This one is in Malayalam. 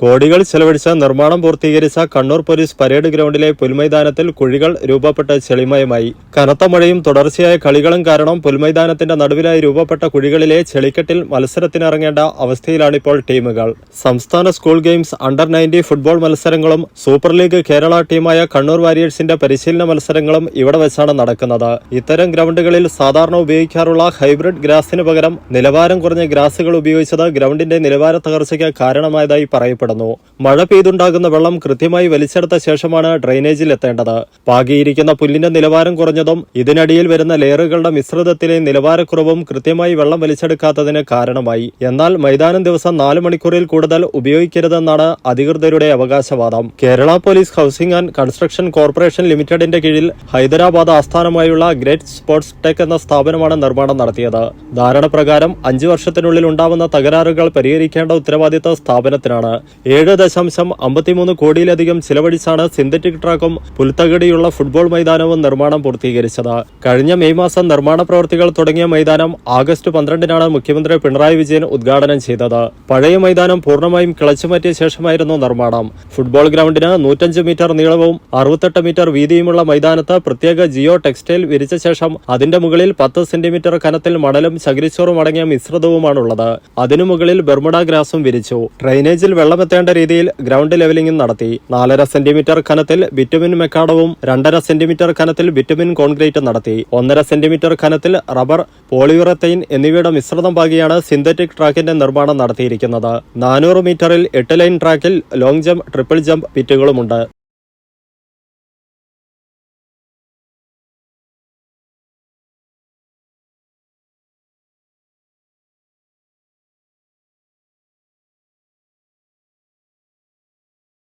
കോടികൾ ചെലവഴിച്ച് നിർമ്മാണം പൂർത്തീകരിച്ച കണ്ണൂർ പോലീസ് പരേഡ് ഗ്രൗണ്ടിലെ പുൽമൈതാനത്തിൽ കുഴികൾ രൂപപ്പെട്ട് ചെളിമയമായി. കനത്ത മഴയും തുടർച്ചയായ കളികളും കാരണം പുൽമൈതാനത്തിന്റെ നടുവിലായി രൂപപ്പെട്ട കുഴികളിലെ ചെളിക്കെട്ടിൽ മത്സരത്തിനിറങ്ങേണ്ട അവസ്ഥയിലാണിപ്പോൾ ടീമുകൾ. സംസ്ഥാന school games under ninety football മത്സരങ്ങളും സൂപ്പർ ലീഗ് കേരള ടീമായ കണ്ണൂർ വാരിയേഴ്സിന്റെ പരിശീലന മത്സരങ്ങളും ഇവിടെ വെച്ചാണ് നടക്കുന്നത്. ഇത്തരം ഗ്രൗണ്ടുകളിൽ സാധാരണ ഉപയോഗിക്കാറുള്ള ഹൈബ്രിഡ് ഗ്രാസിന് പകരം നിലവാരം കുറഞ്ഞ ഗ്രാസുകൾ ഉപയോഗിച്ചത് ഗ്രൗണ്ടിന്റെ നിലവാര തകർച്ചയ്ക്ക് കാരണമായതായി പറയപ്പെടുന്നു. മഴ പെയ്തുണ്ടാകുന്ന വെള്ളം കൃത്യമായി വലിച്ചെടുത്ത ശേഷമാണ് ഡ്രെയിനേജിൽ എത്തേണ്ടത്. പാകിയിരിക്കുന്ന പുല്ലിന്റെ നിലവാരം കുറഞ്ഞതും ഇതിനടിയിൽ വരുന്ന ലെയറുകളുടെ മിശ്രിതത്തിലെ നിലവാരക്കുറവും കൃത്യമായി വെള്ളം വലിച്ചെടുക്കാത്തതിന് കാരണമായി. എന്നാൽ മൈതാനം ദിവസം നാല് മണിക്കൂറിൽ കൂടുതൽ ഉപയോഗിക്കരുതെന്നാണ് അധികൃതരുടെ അവകാശവാദം. Kerala police housing and construction corporation ലിമിറ്റഡിന്റെ കീഴിൽ ഹൈദരാബാദ് ആസ്ഥാനമായുള്ള ഗ്രേറ്റ് സ്പോർട്സ് ടെക് എന്ന സ്ഥാപനമാണ് നിർമ്മാണം നടത്തിയത്. ധാരണ പ്രകാരം അഞ്ചു വർഷത്തിനുള്ളിൽ ഉണ്ടാവുന്ന തകരാറുകൾ പരിഹരിക്കേണ്ട ഉത്തരവാദിത്ത സ്ഥാപനത്തിനാണ്. ഏഴ് ദശാംശം അമ്പത്തിമൂന്ന് കോടിയിലധികം ചിലവഴിച്ചാണ് സിന്തറ്റിക് ട്രാക്കും പുൽത്തകടിയുള്ള ഫുട്ബോൾ മൈതാനവും നിർമ്മാണം പൂർത്തീകരിച്ചത്. കഴിഞ്ഞ മെയ് മാസം നിർമ്മാണ പ്രവൃത്തികൾ തുടങ്ങിയ മൈതാനം ആഗസ്റ്റ് പന്ത്രണ്ടിനാണ് മുഖ്യമന്ത്രി പിണറായി വിജയൻ ഉദ്ഘാടനം ചെയ്തത്. പഴയ മൈതാനം പൂർണമായും കിളച്ചുമാറ്റിയ ശേഷമായിരുന്നു നിർമ്മാണം. ഫുട്ബോൾ ഗ്രൗണ്ടിന് നൂറ്റഞ്ച് മീറ്റർ നീളവും അറുപത്തെട്ട് മീറ്റർ വീതിയുമുള്ള മൈതാനത്ത് പ്രത്യേക ജിയോ ടെക്സ്റ്റൈൽ വിരിച്ച ശേഷം അതിന്റെ മുകളിൽ പത്ത് സെന്റിമീറ്റർ കനത്തിൽ മണലും ചകിരിച്ചോറും അടങ്ങിയ മിശ്രിതവുമാണുള്ളത്. അതിനു മുകളിൽ ബെർമുഡ ഗ്രാസും വിരിച്ചു. ഡ്രെയിനേജിൽ വെള്ളമെത്തേണ്ട രീതിയിൽ ഗ്രൗണ്ട് ലെവലിംഗും നടത്തി നാലര സെന്റിമീറ്റർ ഖനത്തിൽ ബിറ്റുമിൻ മെക്കാഡവും രണ്ടര സെന്റിമീറ്റർ ഖനത്തിൽ ബിറ്റുമിൻ കോൺക്രീറ്റ് നടത്തി ഒന്നര സെന്റിമീറ്റർ ഖനത്തിൽ റബ്ബർ പോളിയുറത്തൈൻ എന്നിവയുടെ മിശ്രിതം പാകിയാണ് സിന്തറ്റിക് ട്രാക്കിന്റെ നിർമ്മാണം നടത്തിയിരിക്കുന്നത്. നാനൂറ് മീറ്ററിൽ എട്ട് ലൈൻ ട്രാക്കിൽ ലോങ് ജമ്പ് ട്രിപ്പിൾ ജമ്പ് പിറ്റുകളുമുണ്ട്